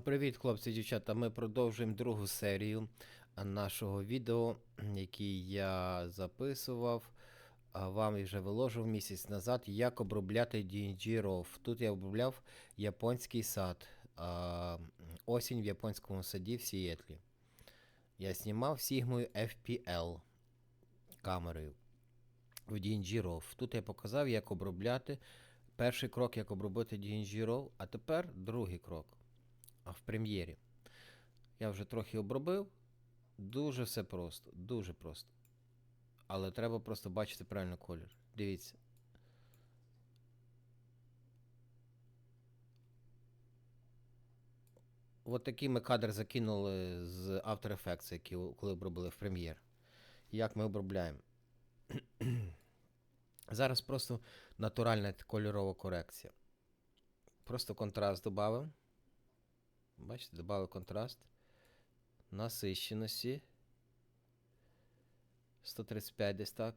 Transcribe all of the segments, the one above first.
Привіт, хлопці дівчата. Ми продовжуємо другу серію нашого відео, який я записував. Вам і вже виложив місяць назад, як обробляти DNG RAW. Тут я обробляв японський сад. Осінь в японському саді в Сієтлі. Я знімав Sigma FPL камерою в DNG RAW. Тут я показав, як обробляти. Перший крок, як обробити DNG RAW, а тепер другий крок. В прем'єрі. Я вже трохи обробив. Дуже все просто. Дуже просто. Але треба просто бачити правильно колір. Дивіться. От такий ми кадр закинули з After Effects, який коли обробили в прем'єр. Як ми обробляємо? Зараз просто натуральна кольорова корекція. Просто контраст додав. Бачите, додали контраст. Насищеності. 135 десь так.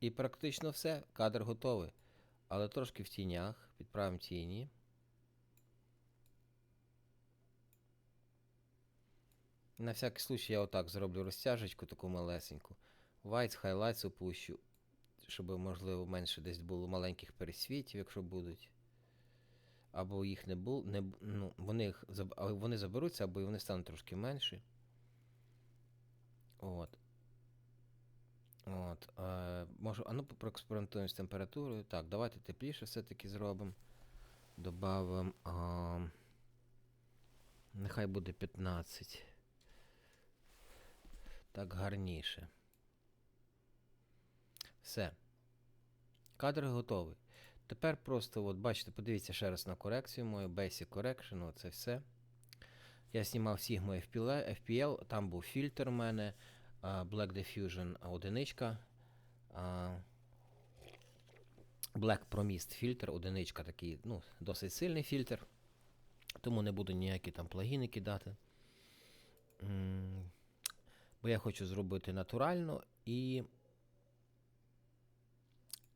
І практично все. Кадр готовий. Але трошки в тінях. Підправимо тіні. На всякий случай я отак зроблю розтяжечку таку малесеньку. Whites, highlights опущу. Щоб, можливо, менше десь було маленьких пересвітів, якщо будуть. Або їх не було. Не, ну, вони, вони заберуться, або вони стануть трошки менші. От. От. Е, можу, а ну проекспериментуємо з температурою. Так, давайте тепліше все-таки зробимо. Добавимо. А, нехай буде 15. Так гарніше. Все. Кадр готовий. Тепер просто, от бачите, подивіться ще раз на корекцію мою, Basic Correction, оце все. Я знімав Sigma FPL, FPL, там був фільтр у мене, Black Diffusion одиничка. Black Promist фільтр, одиничка такий, ну, досить сильний фільтр. Тому не буду ніякі там плагіни кидати. Бо я хочу зробити натурально і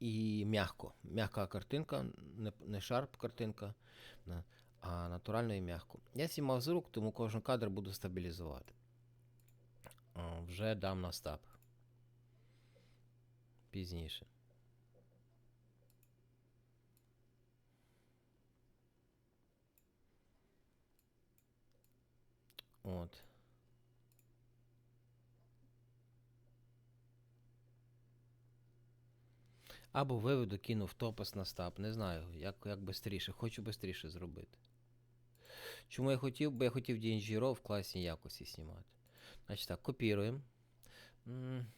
і м'яко. М'яка картинка, не, не шарп картинка, а натурально і м'яко. Я знімав з рук, тому кожен кадр буду стабілізувати. Вже дам на стаб. Пізніше. От. Або виведу, кину в топос на стаб. Не знаю, як, як швидше. Хочу швидше зробити. Чому я хотів? Бо я хотів DNG RAW в класній якості знімати. Значить так, копіруємо.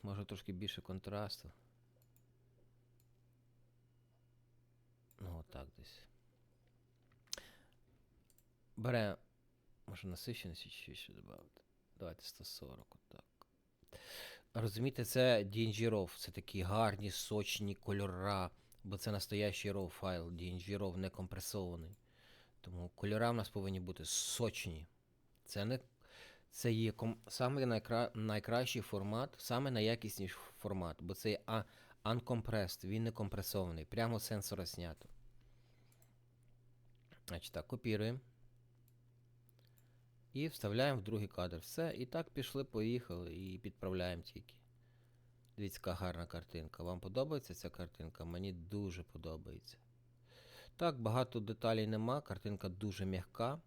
Може трошки більше контрасту. Ну, отак десь. Бере. Може насиченості чи ще додати. Давайте 140, отак. Розумієте, це DNG RAW, це такі гарні, сочні кольора, бо це настоящий RAW файл, DNG RAW не компресований. Тому кольора в нас повинні бути сочні. Це не це є ком, саме найкра, найкращий формат, саме найякісніший формат, бо це є uncompressed, він не компресований, прямо сенсора знято. Значить так, копіруємо. І вставляємо в другий кадр. Все, і так пішли, поїхали і підправляємо тільки. Дивіться, яка гарна картинка. Вам подобається ця картинка? Мені дуже подобається. Так, багато деталей нема, картинка дуже м'яка.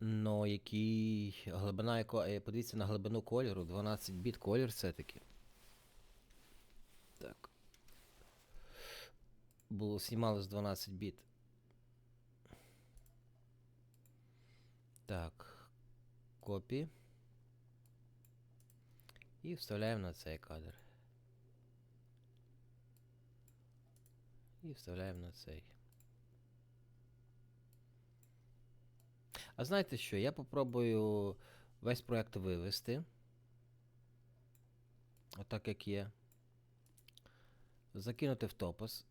Но який глибина, е, подивіться на глибину кольору, 12 біт колір все-таки. Так. Було знімали з 12 біт. Так. Копі. І вставляємо на цей кадр. І вставляємо на цей. А знаєте що? Я попробую весь проект вивести. Отак як є. Закинути в топос.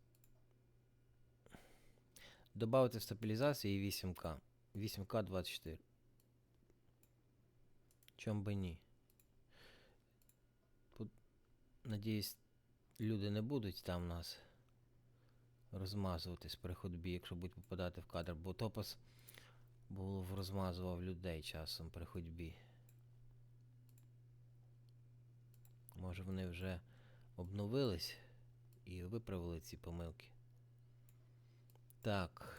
Добавити в стабілізацію і 8К. 8К 24. Чом би ні? Надіюсь, люди не будуть там нас розмазуватись при ходьбі, якщо будуть попадати в кадр, бо топос було в розмазував людей часом при ходьбі. Може вони вже обновились і виправили ці помилки. Так.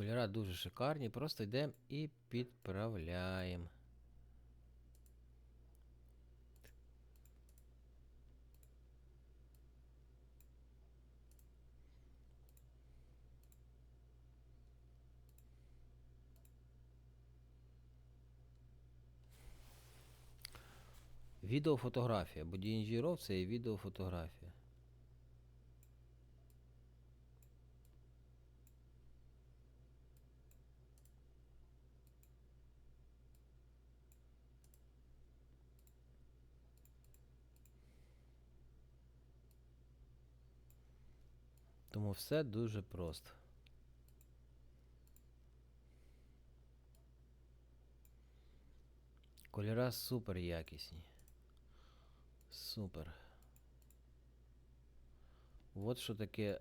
Кольора дуже шикарні, просто йдемо і підправляємо. Відеофотографія, бо RAW це і відеофотографія. Тому все дуже просто. Кольора супер якісні. Супер. От що таке.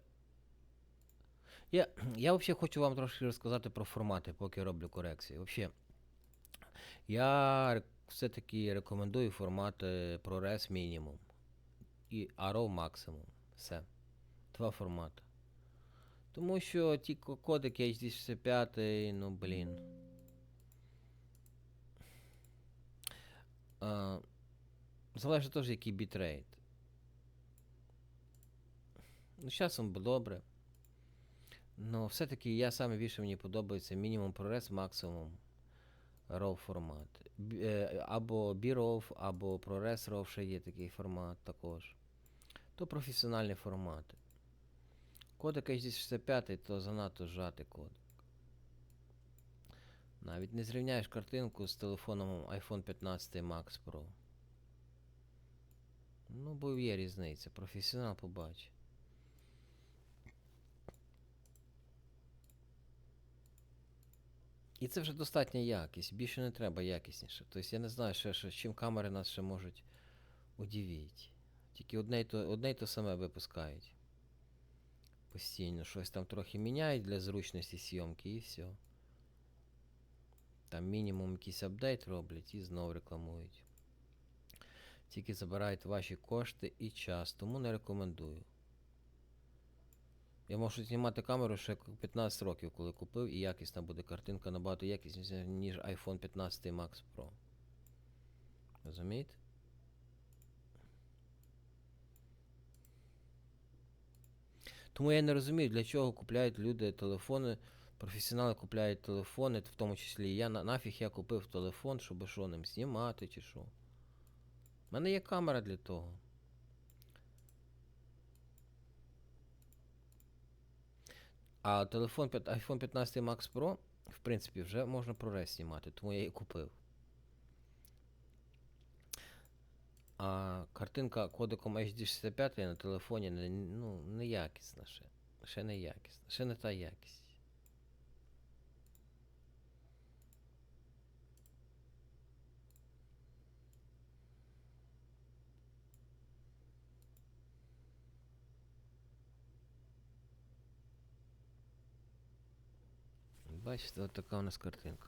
Я, я взагалі хочу вам трошки розказати про формати, поки роблю корекції. Взагалі, я все-таки рекомендую формати ProRes мінімум і RAW максимум. Все. Два формати. Тому що ті кодики HD65, ну блін. А, залежить теж який бітрейт. Ну, часом б добре. Ну, все-таки я саме більше мені подобається мінімум ProRes, максимум RAW формат. Е, Або B-RAW, або ProRes RAW ще є такий формат також. То професіональні формати. Кодек HD65 то занадто зжатий код. Навіть не зрівняєш картинку з телефоном iPhone 15 Max Pro. Ну, бо є різниця. Професіонал побачить. І це вже достатня якість. Більше не треба якісніше. Тобто я не знаю, ще, ще, чим камери нас ще можуть удивити. Тільки одне й то, одне й то саме випускають. Постійно щось там трохи міняють для зручності зйомки і все. Там мінімум якийсь апдейт роблять і знов рекламують. Тільки забирають ваші кошти і час, тому не рекомендую. Я можу знімати камеру ще 15 років, коли купив, і якісна буде картинка набагато якісніша, ніж iPhone 15 Max Pro. Розумієте? Тому я не розумію, для чого купляють люди телефони. Професіонали купляють телефони, в тому числі і я. На, нафіг я купив телефон, щоб що ним знімати чи що. У мене є камера для того. А телефон iPhone 15 Max Pro, в принципі, вже можна ProRes знімати, тому я і купив. А картинка кодеком HD65 на телефоні не, ну, не якісна ще. Ще не якісна. Ще не та якість. Бачите, от така у нас картинка.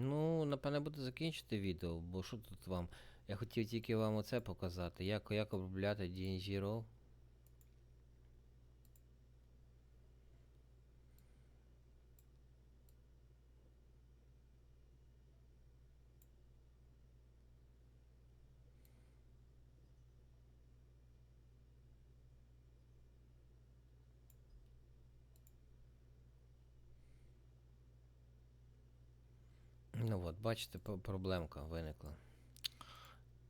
Ну, напевне, буду закінчити відео, бо що тут вам? Я хотів тільки вам оце показати, як, як обробляти DNG RAW. Ну от, бачите, проблемка виникла.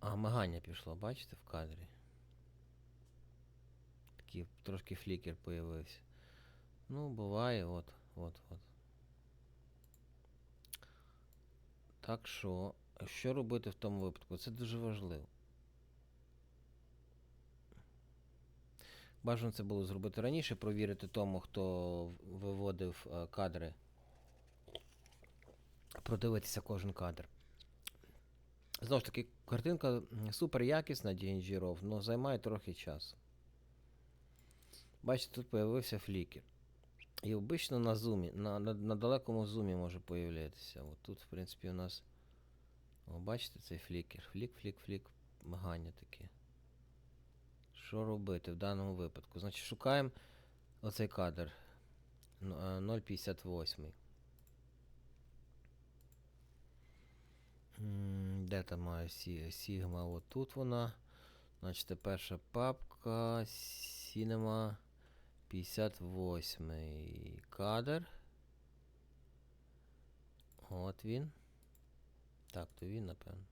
А мигання пішло, бачите, в кадрі. Такий трошки флікер появився. Ну, буває, от, от, от. Так що, що робити в тому випадку? Це дуже важливо. Бажано це було зробити раніше, провірити тому, хто виводив е, кадри. Продивитися кожен кадр. Знову ж таки, картинка супер якісна DNG RAW, але займає трохи часу. Бачите, тут появився флікер. І обично на зумі, на, на, на далекому зумі може появлятися. От тут, в принципі, у нас. О, бачите цей флікер. Флік, флік, флік, мигання таке. Що робити в даному випадку? Значить, шукаємо оцей кадр. Ну, е, 0,58. Де там має Сігма? От тут вона. Значить, перша папка. Cinema 58 кадр. От він. Так, то він, напевно.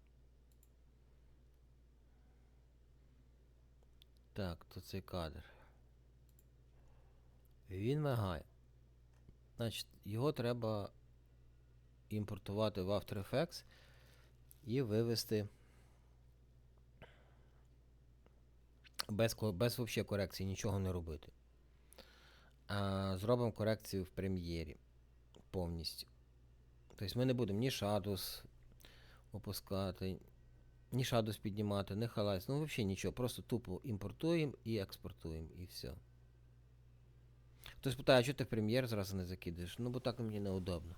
Так, то цей кадр. Він мигає. Значить, його треба імпортувати в After Effects і вивести без, без вообще корекції, нічого не робити. А, зробимо корекцію в прем'єрі повністю. Тобто ми не будемо ні Shadows опускати, ні Shadows піднімати, ні Highlights, ну взагалі нічого. Просто тупо імпортуємо і експортуємо, і все. Хтось питає, а чого ти в прем'єр зразу не закидаєш? Ну, бо так мені неудобно.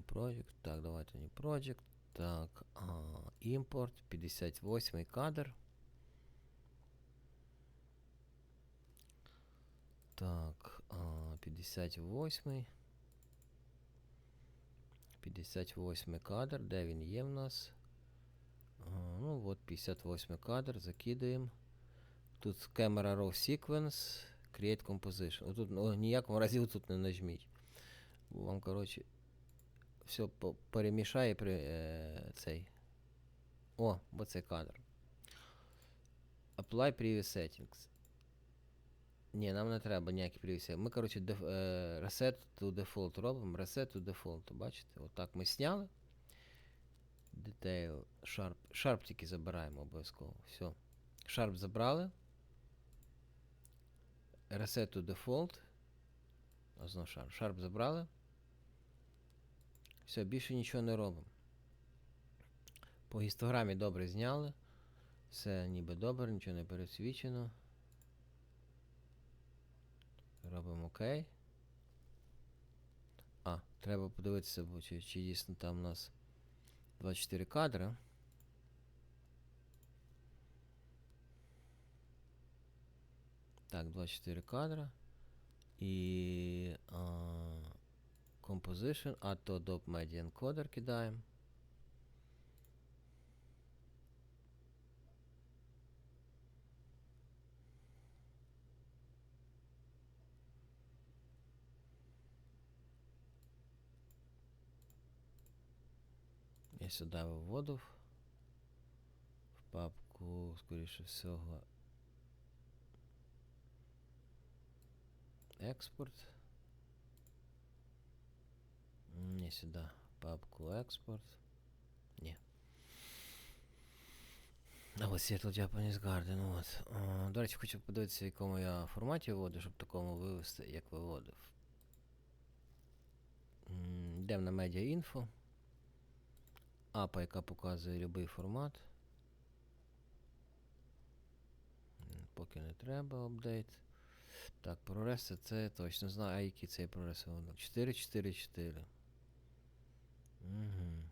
М, New Project. Так, давайте New Project. Так, а, імпорт, 58 кадр. Так, а, 58. 58 кадр. Де він є в нас? А, ну от 58 кадр. Закидаємо. Тут Camera Raw Sequence. Create Composition. Отут ну, ніякому разі тут не нажміть. Бо вам, коротше, все перемішає при е, цей. О, бо цей кадр. Apply Previous Settings. Ні, нам не треба ніякі previous. Ми, коротше, е, reset to default робимо. Reset to default. Бачите? Отак ми сняли. Detail, Sharp. Sharp тільки забираємо обов'язково. Все. Sharp забрали. Reset to default. Знову Sharp. Sharp забрали. Все, більше нічого не робимо. По гістограмі добре зняли. Все ніби добре, нічого не пересвічено. Робимо ОК. А, треба подивитися, чи, чи дійсно там у нас 24 кадри. Так, 24 кадра. І а, Composition, а то Adobe Media Encoder кидаємо. Я сюди виводив в папку, скоріше всього, експорт. Не сюди. Папку експорт. Ні. А ось Seattle Japanese Garden. От. О, до речі, хочу подивитися, в якому я форматі виводу, щоб такому вивести, як виводив. Йдемо на Info. Апа, яка показує будь-який формат. Поки не треба апдейт. Так, ProRes це точно знаю, а який цей ProRes виводок? 444. Угу.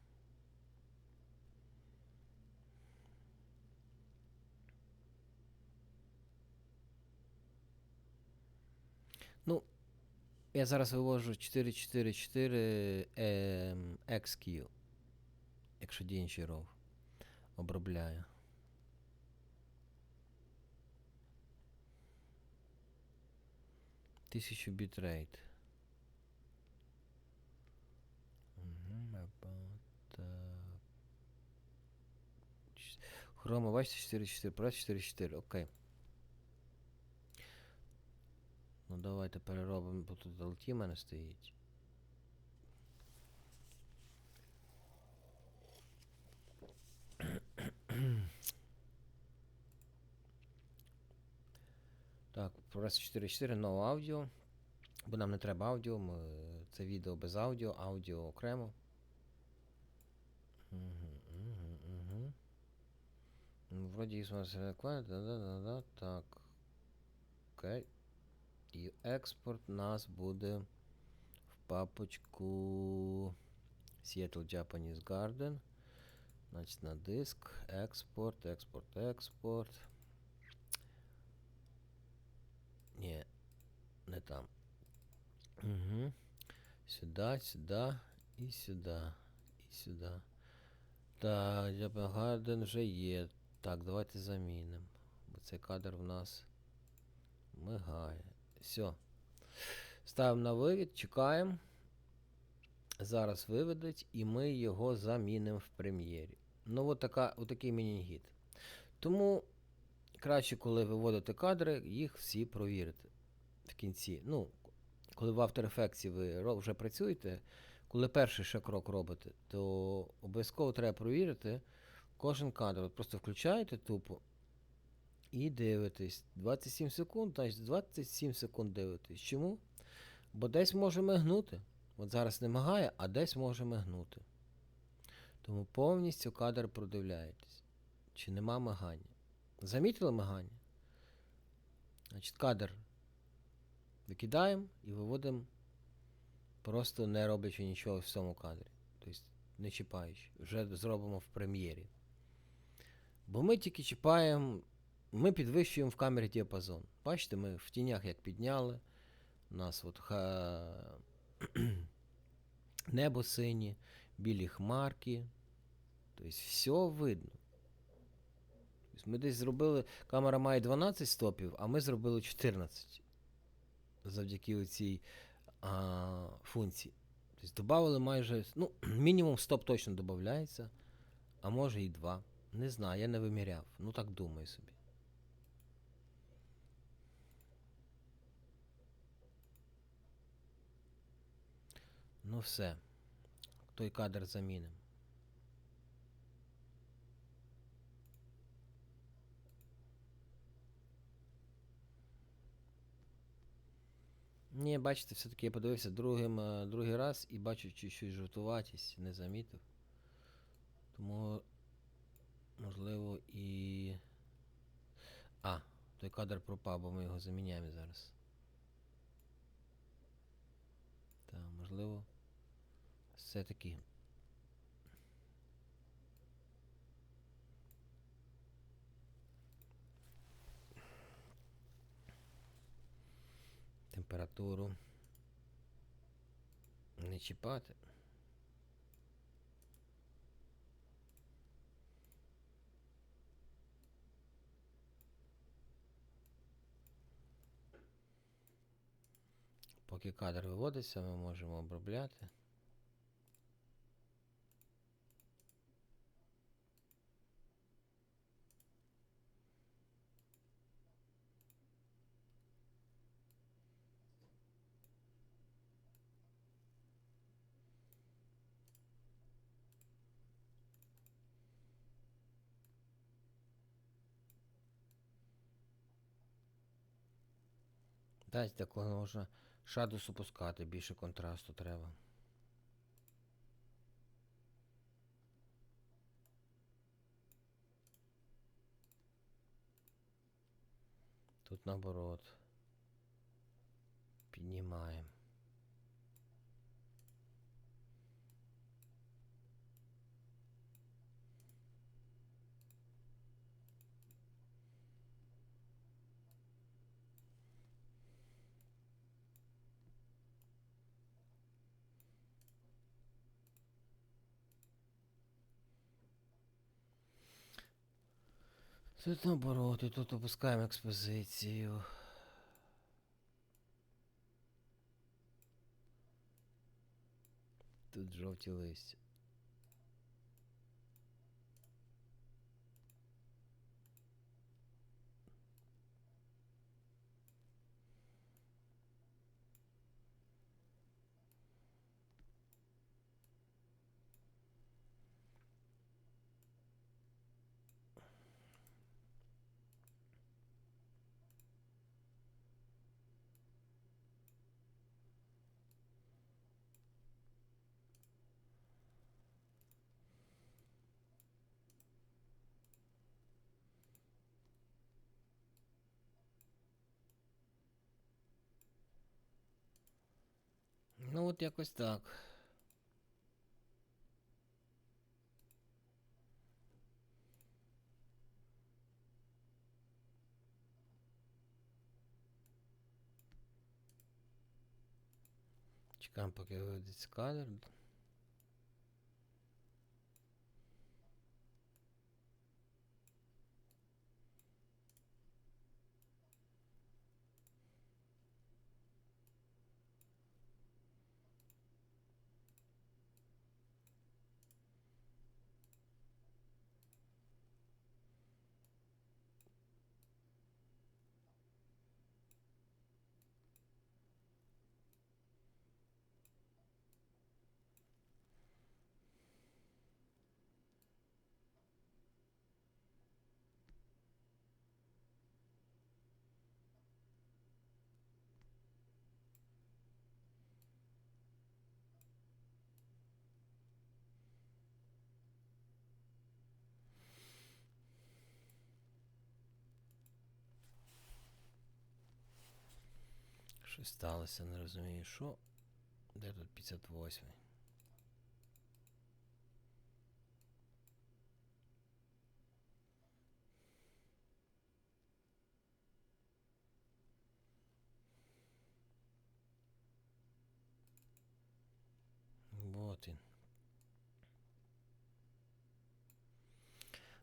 Ну, я зараз вивожу 444 ем, XQ. Якщо DNG RAW обробляю. Тисячу бітрейт. Хрома, бачите, 4-4, прес 4-4, окей. Ну давайте переробимо, бо тут LT в мене стоїть. Так, прес 4-4, no аудіо. Бо нам не треба аудіо, ми... це відео без аудіо, аудіо окремо. Угу. Ну, Вроді є да, да, да, да, так. Окей. І експорт нас буде в папочку Seattle Japanese Garden. Значить на диск. Експорт, експорт, експорт. Ні, не там. Угу. Сюда, сюда і сюди. І сюди. Так, Japan Garden вже є. Так, давайте замінимо. Бо цей кадр в нас мигає. Все. Ставимо на вивід, чекаємо. Зараз виведуть, і ми його замінимо в прем'єрі. Ну, от така, отакий міні-гід. Тому краще, коли виводите кадри, їх всі провірити в кінці. Ну, коли в After Effects ви вже працюєте, коли перший ще крок робите, то обов'язково треба провірити кожен кадр. От просто включаєте тупо і дивитесь. 27 секунд, значить 27 секунд дивитесь. Чому? Бо десь може мигнути. От зараз не мигає, а десь може мигнути. Тому повністю кадр продивляєтесь. Чи нема мигання. Замітили мигання? Значить, кадр викидаємо і виводимо, просто не роблячи нічого в цьому кадрі. Тобто не чіпаючи. Вже зробимо в прем'єрі. Бо ми тільки чіпаємо, ми підвищуємо в камері діапазон. Бачите, ми в тінях як підняли. У нас от ха... небо синє, білі хмарки. Тобто все видно. Тобто ми десь зробили. Камера має 12 стопів, а ми зробили 14. Завдяки цій функції. Тобто додали майже. Ну, мінімум стоп точно додається, а може і 2. Не знаю, я не виміряв. Ну так думаю собі. Ну все. Той кадр замінимо. Ні, бачите, все-таки я подивився другим, е, другий раз і бачу чуть-чуть жовтуватість, не замітив. Тому, можливо, і. А, той кадр пропав, бо ми його заміняємо зараз. Так, можливо. Все-таки. Температуру. Не чіпати. Поки кадр виводиться, ми можемо обробляти. Дайте, коли можна шадус опускати, більше контрасту треба. Тут наоборот. Піднімаємо. Тут наоборот, тут опускаємо експозицію. Тут жовті листя. Ну, от якось так. Чекаємо, поки виведеться сканер. Щось сталося, не розумію, що. Де тут 58? Вот він.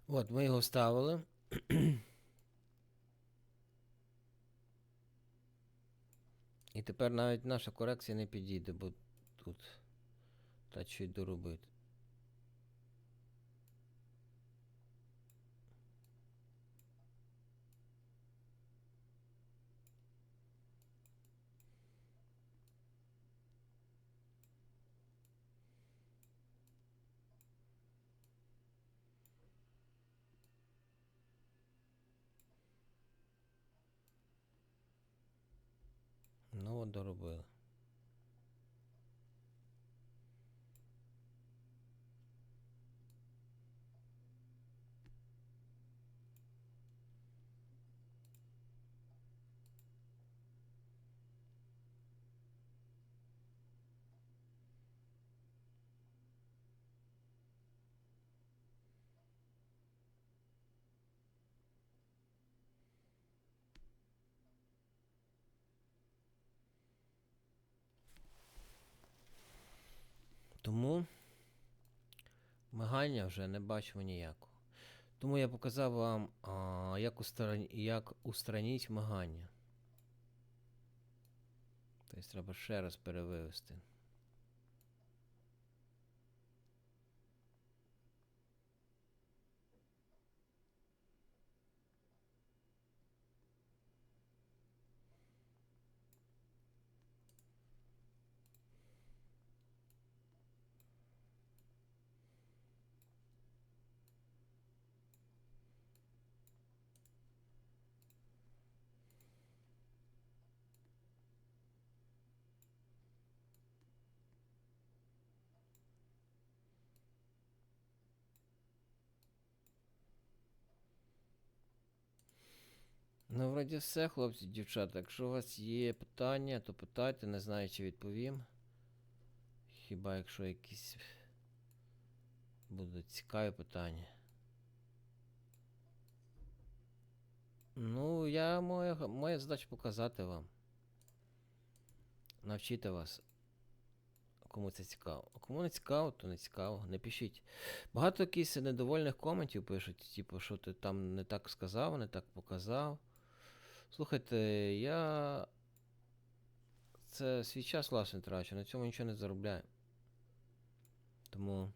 От, ми його вставили. тепер навіть наша корекція не підійде, бо тут та чуть доробити. Ну от доробили. Тому мигання вже не бачимо ніякого. Тому я показав вам, а, як, устраніть мигання. Тобто треба ще раз перевивести. Ну, вроді все, хлопці, дівчата. Якщо у вас є питання, то питайте, не знаю, чи відповім. Хіба якщо якісь будуть цікаві питання. Ну, я моя, моя задача показати вам. Навчити вас. Кому це цікаво. А кому не цікаво, то не цікаво. Не пишіть. Багато якихось недовольних коментів пишуть, типу, що ти там не так сказав, не так показав. Слухайте, я. Це свій час власне трачу, на цьому нічого не заробляю. Тому.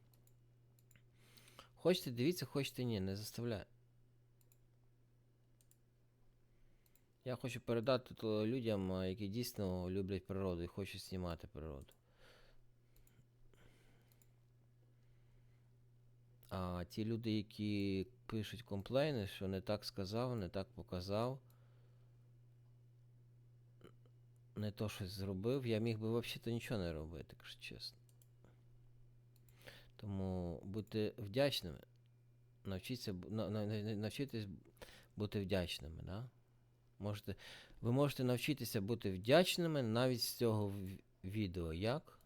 Хочете дивіться, хочете ні, не заставляю. Я хочу передати то людям, які дійсно люблять природу і хочуть знімати природу. А ті люди, які пишуть комплейни, що не так сказав, не так показав, не то щось зробив, я міг би взагалі нічого не робити, якщо чесно. Тому будьте вдячними. Навчіться, на- на- на- навчитись бути вдячними. Да? Можете, ви можете навчитися бути вдячними навіть з цього відео як.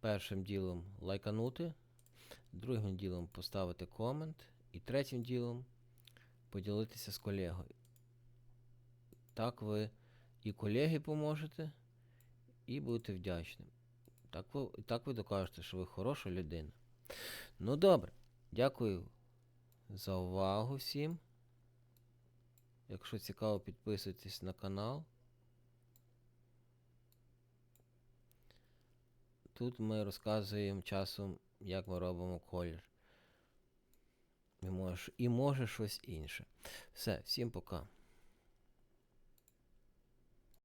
Першим ділом лайканути, другим ділом поставити комент і третім ділом поділитися з колегою. Так ви і колеги поможете, і будете вдячним. Так ви, так ви докажете, що ви хороша людина. Ну добре, дякую за увагу всім. Якщо цікаво, підписуйтесь на канал. Тут ми розказуємо часом, як ми робимо колір. І може, і може щось інше. Все, всім пока.